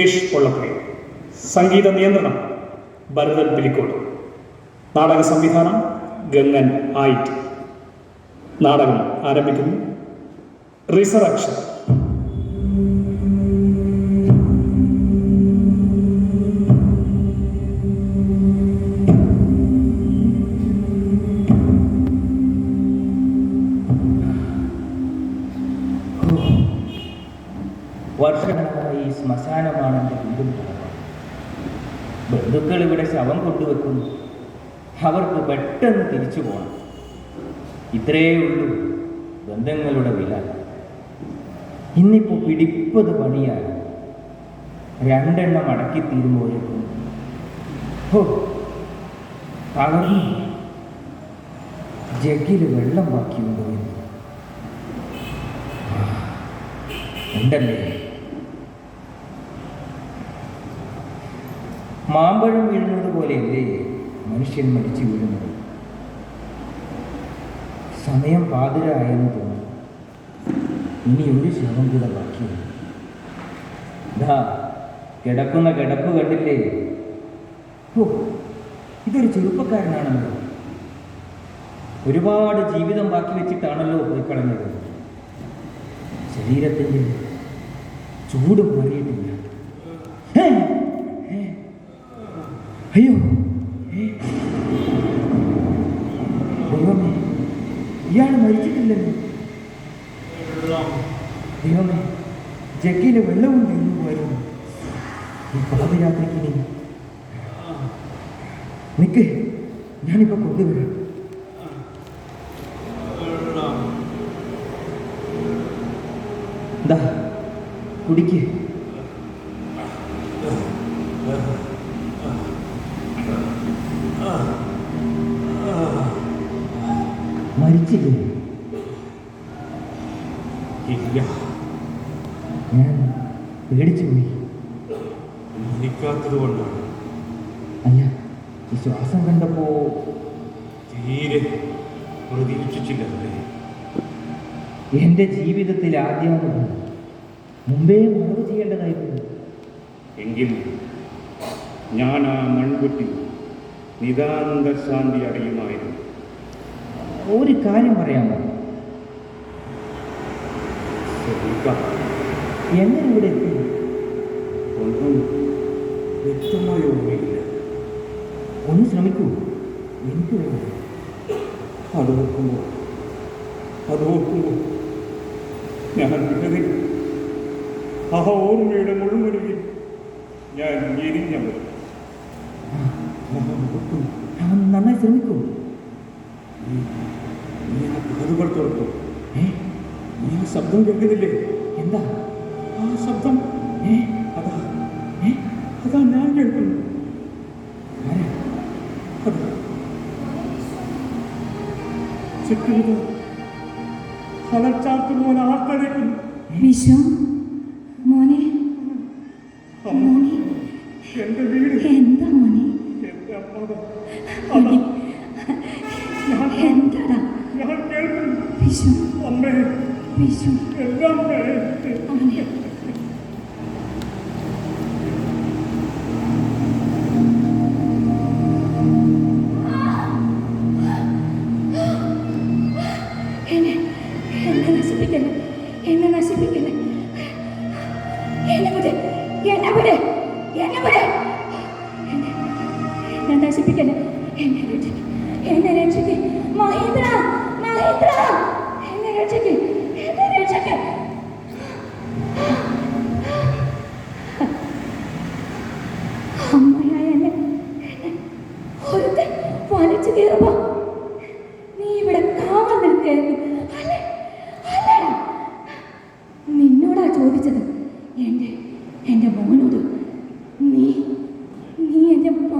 സുരേഷ് പൊള്ളപ്പുഴ സംഗീത നിയന്ത്രണം ഭരതൻ പിലിക്കോട്. നാടക സംവിധാനം ഗംഗൻ ആയിട്ട് നാടകം ആരംഭിക്കുന്നു. റിസറക്ഷൻ. ഇവിടെ ശവം കൊണ്ടുവെക്കുന്നു. അവർക്ക് പെട്ടെന്ന് തിരിച്ചു പോകണം ഇത്രയേ ഉള്ളൂ ബന്ധങ്ങളുടെ വില. ഇന്നിപ്പോൾ പിടിപ്പത് പണിയാണ്. രണ്ടെണ്ണം അടക്കി തീരുമ്പോഴേക്കും ഹോ തളർന്നു. ജഗ്ഗിൽ വെള്ളം ബാക്കിയുണ്ടോ എന്ന്. ഉണ്ടല്ലേ? മാമ്പഴം വീഴുന്നത് പോലെയല്ലേ മനുഷ്യൻ മരിച്ചു വീഴുന്നത്. സമയം പാതിരായെന്ന് തോന്നുന്നു. ഇനി ഒരു ശവം കൂടെ ബാക്കിയുണ്ട്. കിടക്കുന്ന കിടപ്പ് കണ്ടില്ലേ? ഓ ഇതൊരു ചെറുപ്പക്കാരനാണല്ലോ. ഒരുപാട് ജീവിതം ബാക്കി വെച്ചിട്ടാണല്ലോ പോയി കളഞ്ഞത്. ശരീരത്തിന്റെ ചൂട് മാറിയിട്ടില്ല അയ്യോ! ദൈവമേ ഇയാൾ മരിച്ചിട്ടില്ലല്ലോ. ദൈവമേ ജഗ്ഗിലെ വെള്ളവും തീർന്നു പോയിരുന്നു ഈ പാതിരാത്രിക്ക് ഇനി നിക്ക് ഞാനിപ്പോ കൊണ്ടുവരാം ദാ കുടിക്ക് മരിച്ചില്ലേ ഇല്ല ഞാൻ പേടിച്ചു പോയി മരിക്കാത്തത് കൊണ്ടാണ്. അല്ല ഈ ശ്വാസം കണ്ടപ്പോ തീരെ പ്രതീക്ഷിച്ചില്ല എന്റെ ജീവിതത്തിൽ ആദ്യം മുമ്പേ മറവ് ചെയ്യേണ്ടതായിരുന്നു എങ്കിൽ ഞാൻ ആ മൺകുട്ടി നിതാന്ത ശാന്തി അറിയുമായിരുന്നു ഒരു കാര്യം പറയാമോ? എങ്ങനെ ഇവിടെ എത്തി? ഒന്നും വ്യക്തമായ ഓർമ്മയില്ല. ഒന്ന് ശ്രമിക്കൂ. എനിക്ക് വേണം അത് ഓർക്കുമ്പോൾ അത് ഓർക്കുമ്പോൾ ഞാൻ വിനതിൽ ആ ഓർമ്മയുടെ മുഴുവനിൽ ഞാൻ എരിഞ്ഞവർ നന്നായി ശ്രമിക്കൂ. നീ ആ കാതുകൾ തുറക്കും നീ ആ ശബ്ദം കേൾക്കുന്നില്ലേ? എന്താ? ചുറ്റുമുള്ള ഫലച്ചാർത്തുമ്പോൾ ആർത്തടയ്ക്കുന്നു വിഷം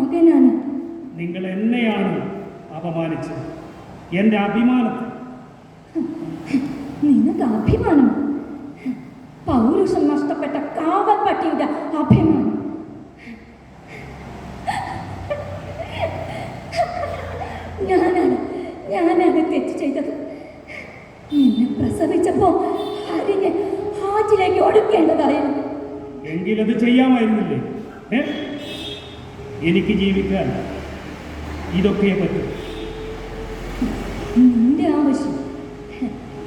മകനാണ് നിങ്ങൾ എന്നെയാണ് അപമാനിച്ചത്. എന്റെ അഭിമാനത്തെ നിനക്ക് അഭിമാനം? പൗരുഷം നഷ്ടപ്പെട്ട കാവൽ പട്ടിയുടെ അഭിമാനം. ഞാനാണ് ഞാനാണ് തെറ്റ് ചെയ്തത്. നിന്നെ പ്രസവിച്ചപ്പോ അരിഞ്ഞ് ഹാജിലേക്ക് ഒടുക്കേണ്ടതായിരുന്നു. എങ്കിലത് ചെയ്യാമായിരുന്നില്ലേ? ഏ എനിക്ക് ജീവിക്കാൻ ഇതൊക്കെ പറ്റും. നിന്റെ ആവശ്യം.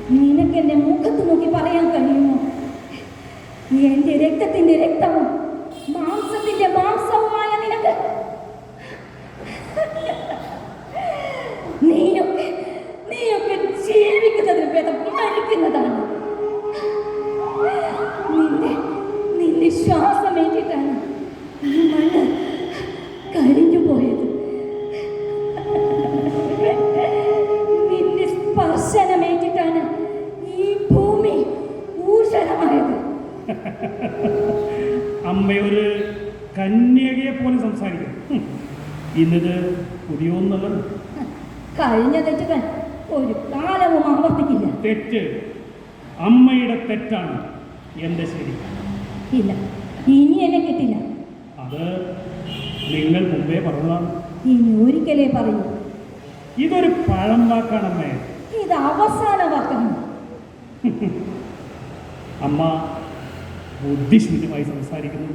നിനക്ക് എന്റെ മുഖത്ത് നോക്കി പറയാൻ കഴിയുമോ? എന്റെ രക്തത്തിന്റെ രക്തവും മാംസത്തിന്റെ മാംസവുമായ നിങ്ങൾ മുമ്പേ പറഞ്ഞതാണ്. ഇനി ഒരിക്കലേ പറയൂ. ഇതൊരു പഴം വാക്കാണമ്മേ ഇത് അവസാന വാക്കാണ്. അമ്മ ബുദ്ധിശൂന്യമായി സംസാരിക്കുന്നു.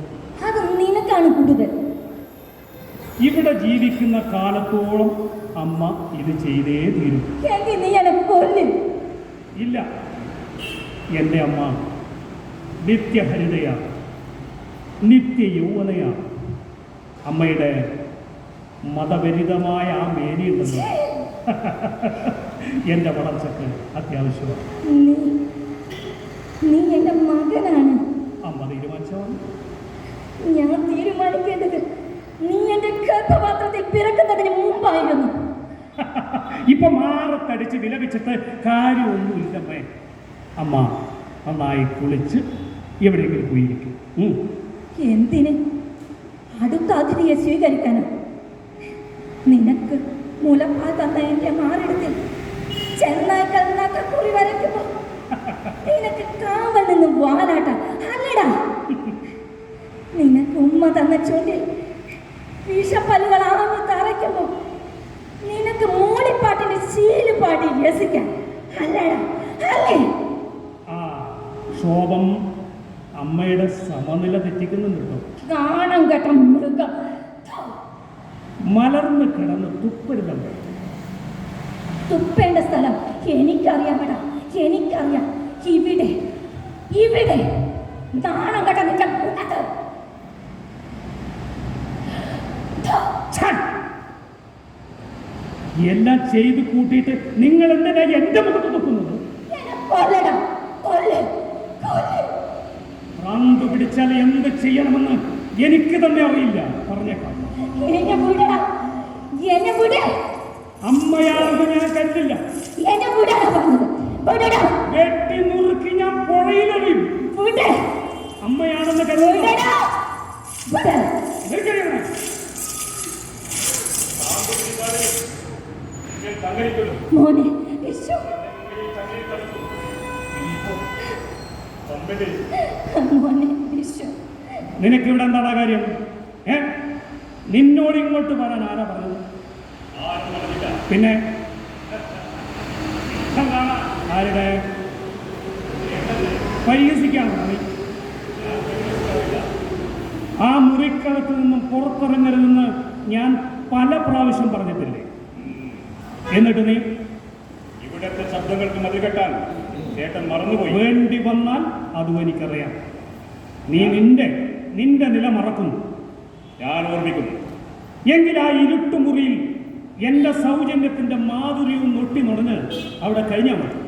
അത് നിനക്കാണ് കൂടുതൽ. ഇവിടെ ജീവിക്കുന്ന കാലത്തോളം അമ്മ ഇത് ചെയ്തേ തീരും. എങ്കിൽ നീ എന്നെ കൊല്ലും. ഇല്ല. എന്റെ അമ്മ നിത്യഹരിതയാണ് നിത്യ യൗവനയാണ് അമ്മയുടെ മതപരിതമായ ആ മേനിയുണ്ടല്ലോ എന്റെ വളർച്ചക്ക് അത്യാവശ്യമാണ്. നീ എന്റെ മകനാണ്. അമ്മ തീരുമാനിച്ചതാണ് ഞാൻ തീരുമാനിക്കേണ്ടത് നീ എന്റെ ഗർഭപാത്രത്തിൽ പിറക്കുന്നതിന് മുമ്പായിരുന്നു. ഇപ്പൊ മാറത്തടിച്ച് വിലപിച്ചിട്ട് കാര്യമൊന്നുമില്ലമ്മേ. അമ്മ നന്നായി കുളിച്ച് എവിടെയെങ്കിലും പോയിരിക്കും. എന്തിന്? അടുത്ത സ്വീകരിക്കാനും? നിനക്ക് മുലപ്പാൽ തന്ന എന്റെ മാറിടത്തിൽ വരയ്ക്കുമ്പോ നിനക്ക് കാവൽ നിന്ന് വാലാട്ട. അല്ലടാ. നിനക്ക് ഉമ്മ തന്ന ചൂണ്ടിൽ ആഞ്ഞു തറയ്ക്കുമ്പോ നിനക്ക് മൂളിപ്പാട്ടിന്റെ ശീൽ പാടി അല്ലടാ. അല്ലേ? ശോഭം അമ്മയുടെ സമനില തെറ്റിക്കുന്നുണ്ടോ കാണാൻ കേട്ട മൃഗം. മലർന്ന് കിടന്ന് തുപ്പിടുന്ന തുപ്പേണ്ട സ്ഥലം എനിക്കറിയാം മേഡം എനിക്കറിയാം. ഇവിടെ ഇവിടെ നാണം കെട്ട നിന്റെ കൂട്ടത്ത്! എല്ലാം ചെയ്ത് കൂട്ടിയിട്ട് നിങ്ങൾ എന്തിനാ എന്റെ മുഖത്ത് തുപ്പുന്നത്? ഭ്രാന്ത് പിടിച്ചാൽ എന്ത് ചെയ്യണമെന്ന് എനിക്ക് തന്നെ അറിയില്ല. പറഞ്ഞേക്കാം. അമ്മയാണെന്ന് ഞാൻ കരുതില്ല വിടടാ നുറുക്കി ഞാൻ പുഴയിലെറിയും അമ്മയാണെന്ന് കരുതില്ല മോനെ മോനെ യേശു നിനക്ക് ഇവിടെ എന്താണ് കാര്യം? ഏ? നിന്നോട് ഇങ്ങോട്ട് വരാൻ ആരാ പറഞ്ഞത്? പിന്നെ? ആരുടെ? പരിഹസിക്കാണോ നീ? ആ മുറിക്കകത്ത് നിന്നും പുറത്തിറങ്ങരുതെന്ന് ഞാൻ പല പ്രാവശ്യം പറഞ്ഞിട്ടില്ലേ? എന്നിട്ട് നീ? ഇവിടത്തെ ശബ്ദങ്ങൾക്ക് മതി കെട്ടാൻ ചേട്ടൻ മറന്നുപോയി. വേണ്ടി വന്നാൽ അതും എനിക്കറിയാം. നീ നിന്റെ നിന്റെ നില മറക്കുന്നു. ഞാൻ ഓർമ്മിക്കുന്നു. എങ്കിൽ ആ ഇരുട്ടുമുറിയിൽ എന്റെ സൗജന്യത്തിന്റെ മാധുര്യവും നൊട്ടി നുടഞ്ഞ് അവിടെ കഴിഞ്ഞാൽ മതി.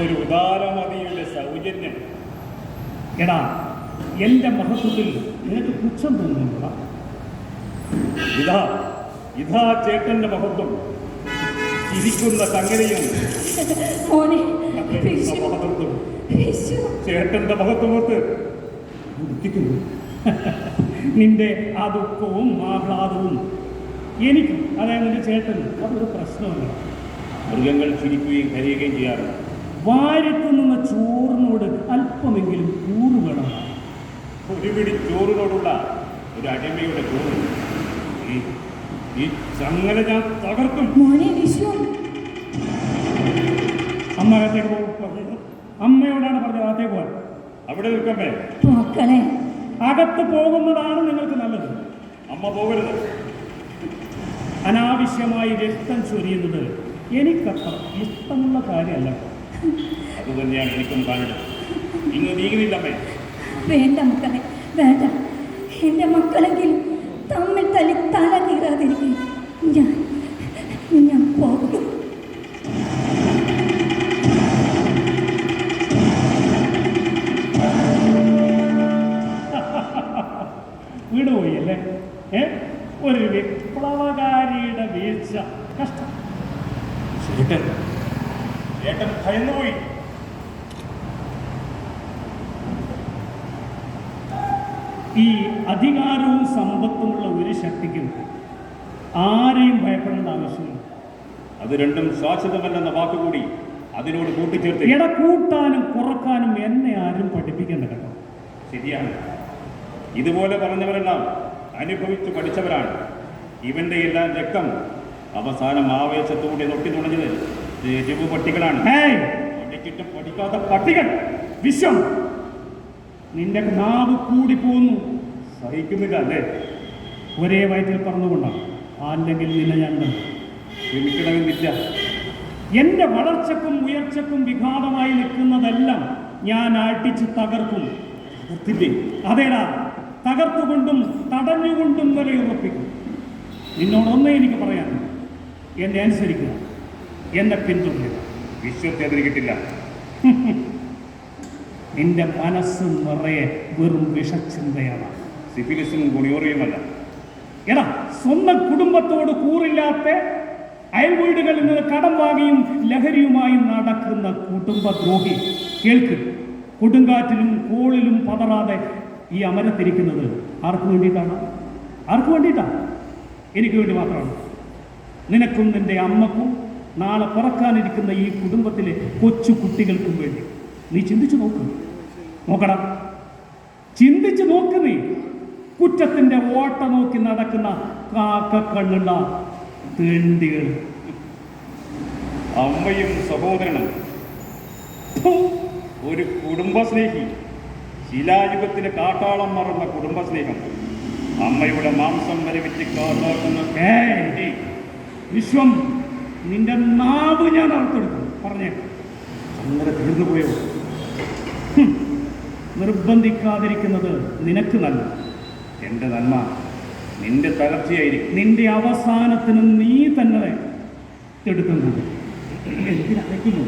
ഒരു ഉദാരമതിയുടെ സൗജന്യം. എടാ എന്റെ മഹത്വത്തിൽ നിനക്ക് പുച്ഛം തോന്നുന്നുണ്ടോ ഇതാ ഇതാ ചേട്ടന്റെ മഹത്വം. ഇരിക്കുന്ന മഹത്വം. യേശു. ചേട്ടന്റെ മഹത്വമൊത്ത് ദുഃഖിക്കുന്നു നിന്റെ ആ ദുഃഖവും ആഹ്ലാദവും എനിക്ക് അതായത് നിന്റെ ചേട്ടനും അതൊരു പ്രശ്നമല്ല. മൃഗങ്ങൾ ചിരിക്കുകയും കരയുകയും ചെയ്യാറുണ്ട്. വാരത്തു നിന്ന ചോറിനോട് അല്പമെങ്കിലും കൂറ് വേണം. ഒരു പിടി ചോറിനോടുള്ള ഒരു അടിമയുടെ ചോറ് ഈ ചങ്ങല ഞാൻ തകർക്കും. മോനെ അമ്മ അകത്തേക്ക് പോകും അമ്മയോടാണ് പറഞ്ഞത് അകത്തേക്ക് പോകാൻ. അവിടെ നിൽക്കമ്മേ. മക്കളെ അകത്ത് പോകുന്നതാണ് നിങ്ങൾക്ക് നല്ലത്. അമ്മ പോകരുത്. അനാവശ്യമായി രക്തം ചൊരിയുന്നത് എനിക്കത്ര ഇഷ്ടമുള്ള കാര്യമല്ല. അത് തന്നെയാണ് എനിക്കും കാണുന്നത് ഇന്ന് നീങ്ങുന്നില്ലമ്മേ വേണ്ട മക്കളെ വേണ്ട. എന്റെ മക്കളെങ്കിലും തമ്മിൽ തല്ലി തല കീറാതിരിക്കും. ഞാൻ ഞാൻ ഒരു വിപ്ലവകാരിയുടെ വീഴ്ച. കഷ്ടം. ചേട്ടൻ ചേട്ടൻ ഭയന്നുപോയി. ഈ അധികാരവും സമ്പത്തുമുള്ള ഒരു ശക്തിക്കും ആരെയും ഭയപ്പെടേണ്ട ആവശ്യമില്ല. അത് രണ്ടും ശാശ്വതമല്ലെന്ന വാക്കുകൂടി അതിനോട് കൂട്ടിച്ചേർത്ത് ഇട കൂട്ടാനും കുറക്കാനും എന്നെ ആരും പഠിപ്പിക്കേണ്ട കേട്ടോ. ശരിയാണ്. ഇതുപോലെ പറഞ്ഞവരെല്ലാം അനുഭവിച്ചു പഠിച്ചവരാണ്. ഇവന്റെ എല്ലാം രക്തം അവസാനം ആവേശത്തോടെ നൊട്ടി തുണഞ്ഞത് രജുവ് പട്ടികളാണ്. പഠിക്കാത്ത പട്ടികൾ. വിശ്വം! നിന്റെ നാവ് കൂടി പോകുന്നു സഹിക്കുന്നില്ല അല്ലേ? ഒരേ വയറ്റിൽ പറഞ്ഞുകൊണ്ടാണ് അല്ലെങ്കിൽ നിന്നെ ഞാൻ. ക്ഷമിക്കണമെന്നില്ല. എന്റെ വളർച്ചക്കും ഉയർച്ചക്കും വിഘാതമായി നിൽക്കുന്നതെല്ലാം ഞാൻ അടിച്ച് തകർക്കും. തകർത്തില്ലേ അതേടാ. തകർത്തുകൊണ്ടും തടഞ്ഞുകൊണ്ടും വിലയുറപ്പിക്കും നിന്നോടൊന്നേ എനിക്ക് പറയാൻ എന്നെ അനുസരിക്കുക. എന്നെ പിന്തുടരുക. വിശ്വത്തെ അതിന് കിട്ടില്ല നിന്റെ മനസ്സ് നിറയെ വെറും വിഷചിന്തയാണ്. സിഫിലിസും ഗുണിയോറിയുമല്ല എടാ സ്വന്തം കുടുംബത്തോട് കൂറില്ലാത്ത അയൽവീടുകളിൽ നിന്ന് കടം വാങ്ങിയും ലഹരിയുമായും നടക്കുന്ന കുടുംബദ്രോഹി. കേൾക്ക്. കൊടുങ്കാറ്റിലും കോളിലും പതറാതെ ഈ അമരത്തിരിക്കുന്നത് ആർക്ക് വേണ്ടിയിട്ടാണ്? ആർക്ക് വേണ്ടിയിട്ടാണ് എനിക്ക് വേണ്ടി മാത്രമാണ്. നിനക്കും നിന്റെ അമ്മക്കും നാളെ പിറക്കാനിരിക്കുന്ന ഈ കുടുംബത്തിലെ കൊച്ചു കുട്ടികൾക്കും വേണ്ടി. നീ ചിന്തിച്ചു നോക്ക്. നോക്കണം ചിന്തിച്ചു നോക്ക് നീ. കുറ്റത്തിന്റെ ഓട്ട നോക്കി നടക്കുന്ന കാക്കക്കണ്ണുള്ള തേണ്ടികൾ. അമ്മയും സഹോദരനും. ഒരു കുടുംബസ്നേഹി. ശിലായുഗത്തിലെ കാട്ടാളം മറന്ന കുടുംബസ്നേഹം. അമ്മയുടെ മാംസം വരവിച്ച് കാട്ടാക്കുന്ന ഏയ് വിശ്വം നിന്റെ നാവ് ഞാൻ അർത്ഥെടുക്കും പറഞ്ഞേ അങ്ങനെ തീർന്നു പോയോ? നിർബന്ധിക്കാതിരിക്കുന്നത് നിനക്ക് നല്ല എന്റെ നന്മ നിന്റെ തകർച്ചയായിരിക്കും. നിന്റെ അവസാനത്തിന് നീ തന്നെ എടുക്കുന്നു കൂടും എന്തിനടയ്ക്കുന്നു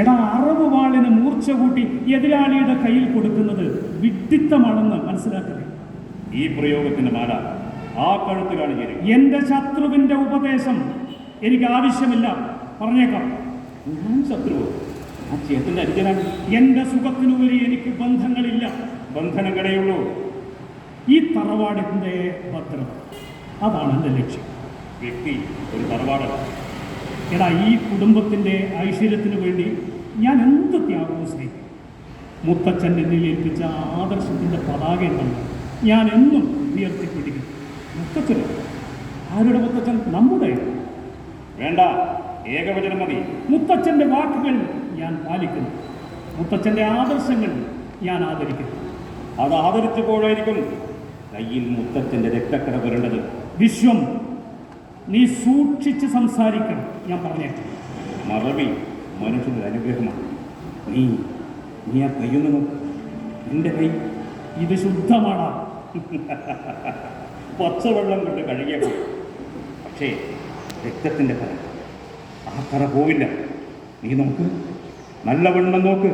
എടാ അറവ് വാളിന് മൂർച്ച കൂട്ടി എതിരാളിയുടെ കയ്യിൽ കൊടുക്കുന്നത് വിട്ടിത്തമാണെന്ന് മനസ്സിലാക്കണേ. ഈ പ്രയോഗത്തിന്റെ മാല ആ കഴുത്തിലാണ് ചേരുക എന്റെ ശത്രുവിന്റെ ഉപദേശം എനിക്ക് ആവശ്യമില്ല. പറഞ്ഞേക്കാം. ഞാൻ ശത്രുവോ? ആ അനുജനാണ്. എന്റെ സുഖത്തിനുപരി എനിക്ക് ബന്ധങ്ങളില്ല. ബന്ധനങ്ങളെയുള്ളൂ ഈ തറവാടിന്റെ ഭദ്രത അതാണ് എന്റെ ലക്ഷ്യം. വ്യക്തി ഒരു തറവാടല്ല. എടാ ഈ കുടുംബത്തിന്റെ ഐശ്വര്യത്തിന് വേണ്ടി ഞാൻ എന്ത് ത്യാഗവും സ്നേഹിക്കും. മുത്തച്ഛൻ എന്നിൽ ഏൽപ്പിച്ച ആദർശത്തിന്റെ പതാക എന്താണ്? ഞാൻ എന്നും ഉയർത്തിപ്പിടിക്കും. മുത്തച്ഛൻ ആരുടെ മുത്തച്ഛൻ? നമ്മുടെ. വേണ്ട ഏകവചനം മതി. മുത്തച്ഛന്റെ വാക്കുകൾ ഞാൻ പാലിക്കുന്നു. മുത്തച്ഛന്റെ ആദർശങ്ങൾ ഞാൻ ആദരിക്കുന്നു. അത് ആദരിച്ചപ്പോഴായിരിക്കും കയ്യിൽ മുത്തച്ഛന്റെ രക്തക്കട വരേണ്ടത്. വിശ്വം നീ സൂക്ഷിച്ച് സംസാരിക്കണം. ഞാൻ പറഞ്ഞേക്കാം. മറവി മനുഷ്യന്റെ അനുഗ്രഹമാണ്. നീ നീ ആ കയ്യൊന്ന് നോക്ക്. നിന്റെ കൈ ഇത് ശുദ്ധമാണ്. പച്ചവെള്ളം കൊണ്ട് കഴുകിയ പക്ഷേ രക്തത്തിന്റെ കറ. ആ കറ പോവില്ല. നീ നോക്ക്. നല്ലവണ്ണം നോക്ക്.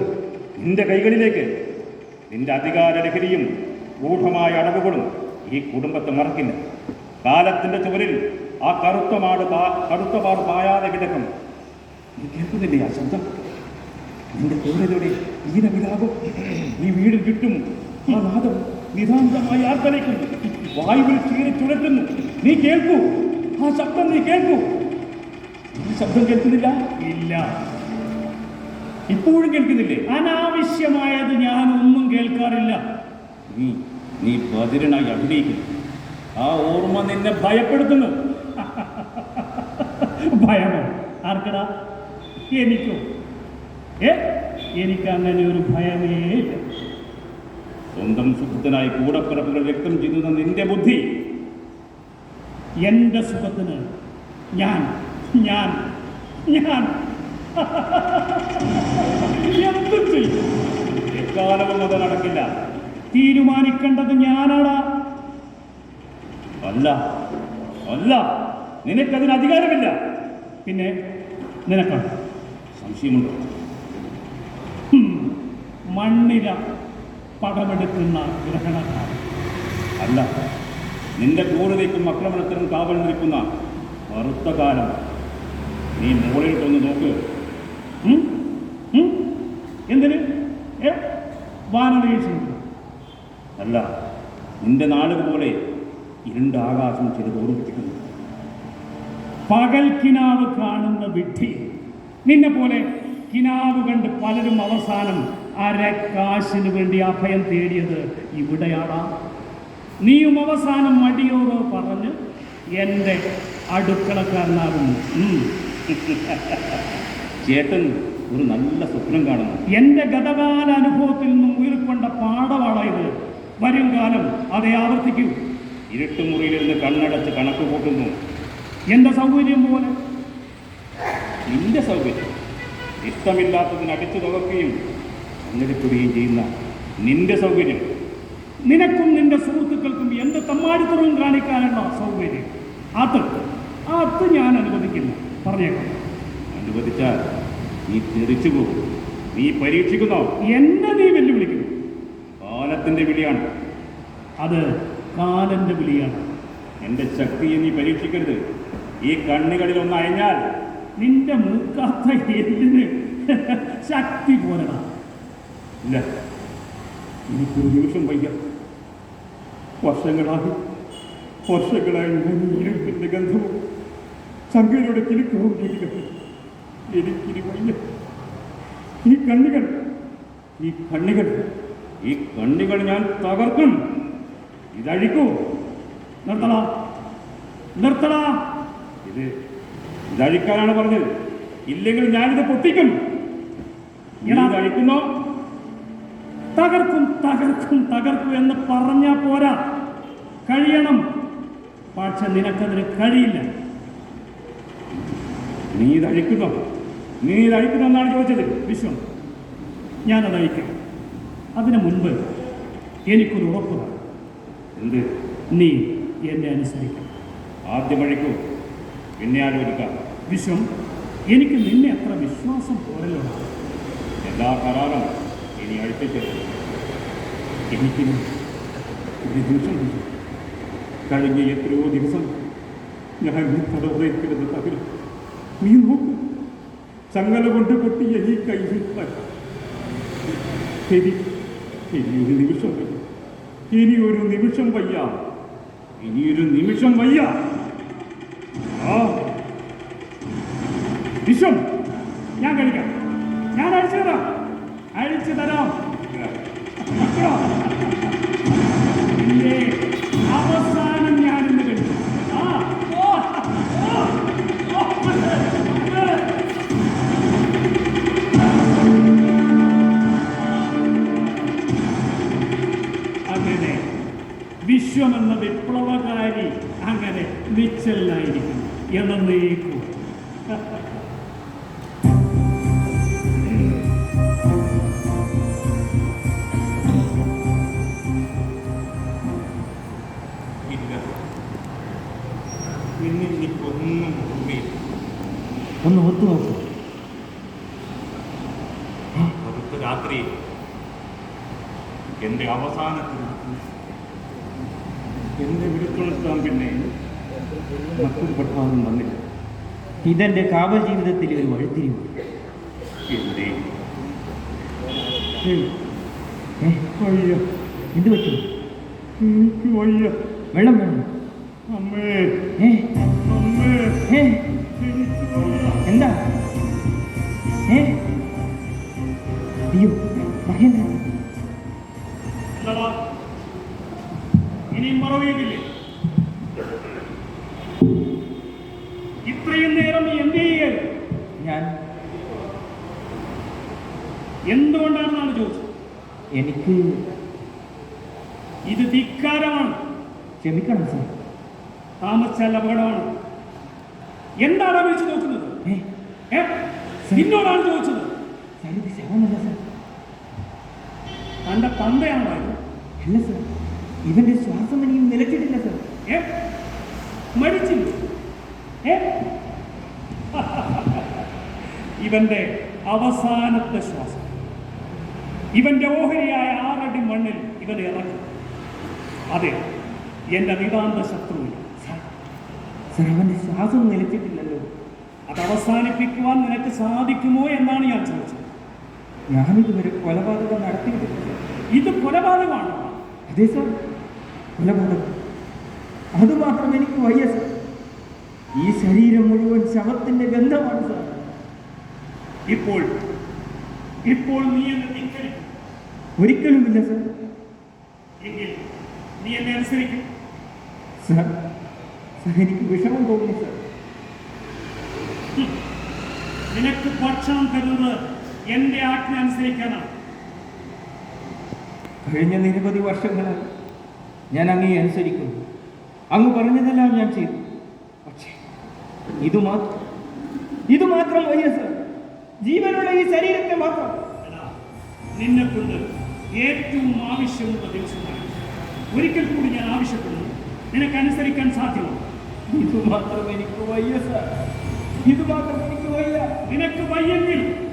നിന്റെ കൈകളിലേക്ക് നിന്റെ അധികാര ലഹരിയും ഗൂഢമായ അടവുകളും ഈ കുടുംബത്തെ മറക്കില്ല. കാലത്തിന്റെ ചുവരിൽ ആ കറുത്ത മാട് കറുത്ത പാട് പായാതെ കിടക്കും. നീ കേൾക്കുന്നില്ലേ ആ ശബ്ദം? നിന്റെ തോരലൂടെ ഈനവിലാകും നീ വീട് ചുറ്റും ആ നാദം നിതാന്തമായി ആർത്തലയ്ക്കും വായുവിൽ ചീറി ചുഴറ്റുന്നു. നീ കേൾക്കൂ. ആ ശബ്ദം നീ കേൾക്കൂ. ഈ ശബ്ദം കേൾക്കുന്നില്ല? ഇല്ല. ഇപ്പോഴും കേൾക്കുന്നില്ലേ? അനാവശ്യമായത് ഞാൻ ഒന്നും കേൾക്കാറില്ല. നീ നീ ബദിരനായി അഭിനയിക്കുന്നു. ആ ഓർമ്മ നിന്നെ ഭയപ്പെടുത്തുന്നു. ഭയമോ ആർക്കടാ? എനിക്കോ? ഏ? എനിക്ക് അങ്ങനെ ഒരു ഭയമേ ഇല്ല. സ്വന്തം സുഖത്തിനായി കൂടപ്പിറപ്പുകൾ വ്യക്തം ചെയ്യുന്ന നിന്റെ ബുദ്ധി. എന്റെ സുഖത്തിന് ഞാൻ ഞാൻ ഞാൻ. എന്ത് ചെയ്യും? എക്കാലവും അത് നടക്കില്ല. തീരുമാനിക്കേണ്ടത് ഞാനാടാ. അല്ല അല്ല. നിനക്കതിന് അധികാരമില്ല. പിന്നെ നിനക്കാണ്. സംശയമുണ്ടോ? മണ്ണില പടമെടുക്കുന്ന ഗ്രഹണക്കാരൻ. അല്ല നിന്റെ ക്രൂരതയ്ക്കും അക്രമണത്തിനും കാവൽ നിൽക്കുന്ന കറുത്ത കാലം. നീ മുകളിലോട്ടൊന്ന് നോക്ക്? എന്തിന്? ഏ അല്ല നിന്റെ നാട് പോലെ ഇരുണ്ട ആകാശം ചിലത് ഓർമ്മിപ്പിക്കുന്നു പകൽ കിനാവ് കാണുന്ന വിഡ്ഢി. നിന്നെ പോലെ കിനാവ് കണ്ട് പലരും അവസാനം അരക്കാശിന് വേണ്ടി അഭയം തേടിയത് ഇവിടെയാടാ. നീയും അവസാനം മടിയോടോ പറഞ്ഞ് എന്റെ അടുക്കളക്കാരനാകുന്നു. ചേട്ടൻ ഒരു നല്ല സ്വപ്നം കാണുന്നു. എന്റെ ഗതകാല അനുഭവത്തിൽ നിന്നും ഉയർക്കൊണ്ട പാഠമാണ് വരും കാലം അതെ ആവർത്തിക്കൂ. ഇരുട്ടുമുറിയിലിരുന്ന് കണ്ണടച്ച് കണക്ക് കൂട്ടുന്നു. എന്റെ സൗകര്യം പോലെ നിന്റെ സൗകര്യം. ഇഷ്ടമില്ലാത്തതിന് അടിച്ചു തുറക്കുകയും അങ്ങനെപ്പെടുകയും ചെയ്യുന്ന നിന്റെ സൗകര്യം. നിനക്കും നിന്റെ സുഹൃത്തുക്കൾക്കും എന്ത് തമ്മാടിത്തരവും കാണിക്കാനുള്ള സൗകര്യം. അത് അത് ഞാൻ അനുവദിക്കില്ല പറഞ്ഞേക്കാം. അനുവദിച്ചാൽ നീ തിരിച്ചു പോകും. നീ പരീക്ഷിക്കുന്നോ? എന്നെ നീ വെല്ലുവിളിക്കുന്നു. കാലത്തിന്റെ വിളിയാണ്. അത് കാലന്റെ വിളിയാണ്. എന്റെ ശക്തിയെ നീ പരീക്ഷിക്കരുത്. ഈ കണ്ണുകളിൽ ഒന്ന് അയഞ്ഞാൽ നിന്റെ മൂക്കാത്ത എല്ലിന് ശക്തി പോരടാ. ഇല്ല എനിക്കൊരു നിമിഷം വയ്യ. വർഷങ്ങളായി വർഷങ്ങളായി ഇരുപ്പിന്റെ ഗന്ധവും ചങ്കയുടെ കിലുക്കവും കേൾക്കുന്നു എനിക്കിനി വയ്യ. ഈ കണ്ണുകൾ ഈ കണ്ണുകൾ ഈ കണ്ണുകൾ ഞാൻ തകർക്കും. ഇതഴിക്കൂ. നിർത്തടാ. നിർത്തടാ. ഇത് ഇതഴിക്കാനാണ് പറഞ്ഞത്. ഇല്ലെങ്കിൽ ഞാനിത് പൊട്ടിക്കും. ഇങ്ങനെ അഴിക്കുന്നോ തകർക്കും തകർക്കും തകർക്കും എന്ന് പറഞ്ഞാൽ പോരാ. കഴിയണം. പക്ഷെ നിനക്കതിന് കഴിയില്ല. നീ ഇത് അഴിക്കുന്നോ നീ ഇത് അഴിക്കുന്നോ എന്നാണ് ചോദിച്ചത് വിശ്വം. ഞാനത് അഴിക്കാം അതിനു മുൻപ് എനിക്കൊരു ഉറപ്പ്. എന്ത്? നീ എന്നെ അനുസരിക്കണം. ആദ്യം അഴിക്കൂ. പിന്നെ ആലോചിക്കാം വിശ്വം. എനിക്ക് നിന്നെ അത്ര വിശ്വാസം പോരല്ലോ. എല്ലാ കരാറും ഇനി അടുത്തിട്ട്. കഴിഞ്ഞ എത്രയോ ദിവസം ഞാൻ ഈ തടവറയിരിക്കുന്നത് തകരും നീ നോക്ക്. ചങ്ങല കൊണ്ട് പൊട്ടിയ ഈ കയ്യിൽ ഇനി ഇനി ഒരു നിമിഷം വയ്യ. ഇനി ഒരു നിമിഷം വയ്യ. ഇനിയൊരു നിമിഷം വയ്യ. വിശ്വം. വിശ്വമെന്ന വിപ്ലവകാരി അങ്ങനെ നിശ്ചലനായിരിക്കും എന്നേക്കും ഒന്ന് ഒത്തു നോക്കൂ അടുത്ത രാത്രി എന്റെ അവസാനത്തിൽ എന്നെ വിളിച്ചുണർത്താൻ പിന്നെ മറ്റൊരു പഠനമൊന്നും വന്നില്ല ഇതെന്റെ കാവൽ ജീവിതത്തിലെ ഒരു വഴിത്തിരിവ്. എന്തേ? വയ്യ എന്ത് പറ്റും? എനിക്ക് വയ്യ. വെള്ളം വേണം? അമ്മേ. ഏ? അമ്മേ. ഏ? എന്താ? ഏ? അയ്യോ മഹേന്ദ്ര. ഇനിയും മറവിയില്ലേ ഇത്രയും നേരം നീ എന്ത് ചെയ്യാൻ ഞാൻ എന്തുകൊണ്ടാണെന്നാണ് ചോദിച്ചത് എനിക്ക് ഇത് ധിക്കാരമാണ്. ക്ഷമിക്കണം സാർ. താമസിച്ചാൽ അപകടമാണ്. എന്താണ് വിളിച്ചു നോക്കുന്നത്? നിന്നോടാണ് ചോദിച്ചത്. സാർ ഇത് ശവമല്ല സാർ. തന്റെ തന്തയാണ് അല്ല സാർ. ഇവന്റെ ശ്വാസം ഇനിയും നിലച്ചിട്ടില്ല സാർ. ഏ? മരിച്ചില്ല? ഏ? ഇവന്റെ അവസാനത്തെ ശ്വാസം. ഇവന്റെ ഓഹരിയായ ആറടി മണ്ണിൽ ഇവൻ ഇറങ്ങി. അതെ എന്റെ നിതാന്ത ശത്രുവിന്. അവന്റെ ശ്വാസം നിലച്ചിട്ടില്ലല്ലോ. അത് അവസാനിപ്പിക്കുവാൻ നിനക്ക് സാധിക്കുമോ എന്നാണ് ഞാൻ ചോദിച്ചത്. ഞാനിതുവരെ കൊലപാതകം നടത്തിയിട്ടില്ല. ഇത് കൊലപാതകമാണ്? അതെ സാർ. കൊലപാതകം. അതുമാത്രം എനിക്ക് വയ്യ സാർ. ഈ ശരീരം മുഴുവൻ ശവത്തിന്റെ ഗന്ധമാണ് സാർ. ഇപ്പോൾ ഇപ്പോൾ നീ എന്നെ ഒരിക്കലുമില്ല സർ. നീ എന്നെ അനുസരിക്കും. സർ സർ എനിക്ക് വിഷമം തോന്നി സർ. നിനക്ക് ഭക്ഷണം തരുന്നത് എന്റെ ആജ്ഞ അനുസരിക്കാനാണ്. കഴിഞ്ഞ നിരവധി വർഷങ്ങളായി ഞാൻ അങ്ങേ അനുസരിക്കുന്നു. അങ്ങ് പറഞ്ഞതെല്ലാം ഞാൻ ചെയ്തു. പക്ഷേ ഇത് മാത്രം ഇത് മാത്രം വയ്യ സർ. ജീവനുള്ള ഈ ശരീരത്തെ മാത്രം എടാ, നിന്നെ കൊണ്ട് ഏറ്റവും ആവശ്യമുള്ള ദിവസമാണ് ഒരിക്കൽ കൂടി ഞാൻ ആവശ്യപ്പെടുന്നു. നിനക്ക് അനുസരിക്കാൻ സാധ്യമാണ് ഇത് മാത്രം എനിക്ക് വയ്യ സാർ ഇത് മാത്രം എനിക്ക് വയ്യ. നിനക്ക് വയ്യെങ്കിൽ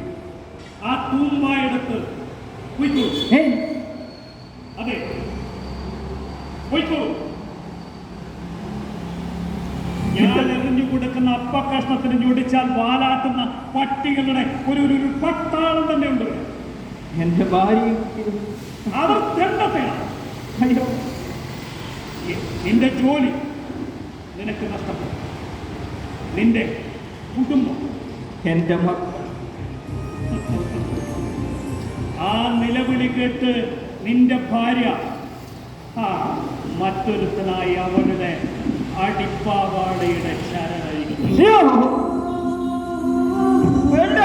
ആ പൊയ്ക്കോ. ഏ അതെ. പൊയ്ക്കോ. ഞാൻ എറിഞ്ഞു കൊടുക്കുന്ന അപ്പക്കഷ്ണത്തിന് ഞൊടിച്ചാൽ വാലാട്ടുന്ന പട്ടികളുടെ ഒരു- ഒരു പട്ടാളം തന്നെ ഉണ്ട്. എന്റെ ഭാര്യയും അവർ അയ്യോ. നിന്റെ ജോലി നിനക്ക് നഷ്ടപ്പെട്ടു. നിന്റെ കുടുംബം. എന്റെ മക്കൾ ആ നിലവിളി കേട്ട് നിന്റെ ഭാര്യ ആ മറ്റൊരുത്തനായി അവളുടെ അടിപ്പാവാടയുടെ ശരണ വേണ്ട.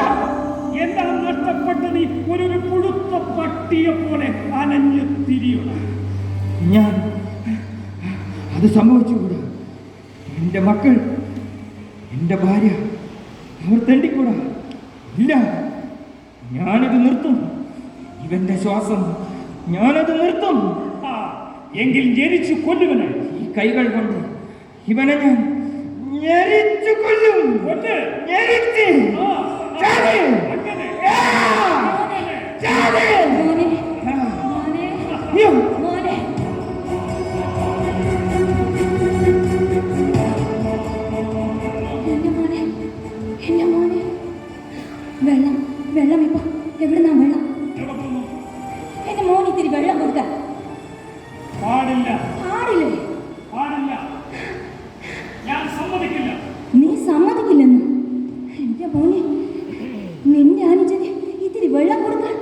എന്താ നഷ്ടപ്പെട്ടത്? ഒരു പുഴുത്ത പട്ടിയെ പോലെ അലഞ്ഞു തിരിയണം ഞാൻ അത് സംഭവിച്ചുകൂടാ? എന്റെ മക്കൾ എന്റെ ഭാര്യ അവർ തെണ്ടിക്കൂടാ? ഇല്ല. ഞാനിത് നിർത്തും. ഇവന്റെ ശ്വാസം ഞാനത് നിർത്തും. എങ്കിൽ ജനിച്ചു കൊല്ലുവനെ. ഈ കൈകൾ കൊണ്ട് ഇവനെ ഞാൻ ഞെരിച്ചു കൊല്ലും. കൊല്ല്. ഞെരിച്ച് ആ, ചാടി! അങ്ങനെ ആ! അങ്ങനെ. ചാടി! മോനെ ആ! മോനെ അയ്യോ! മോനെ എന്റെ മോനെ എന്റെ മോനെ വെള്ളം? എന്റെ ഇത്തിരി വെള്ളം കൊടുക്കാൻ പാടില്ല ഞാൻ സമ്മതിക്കില്ല നീ എന്റെ മോനെ അനുജന് ഇത്തിരി വെള്ളം കൊടുക്കാൻ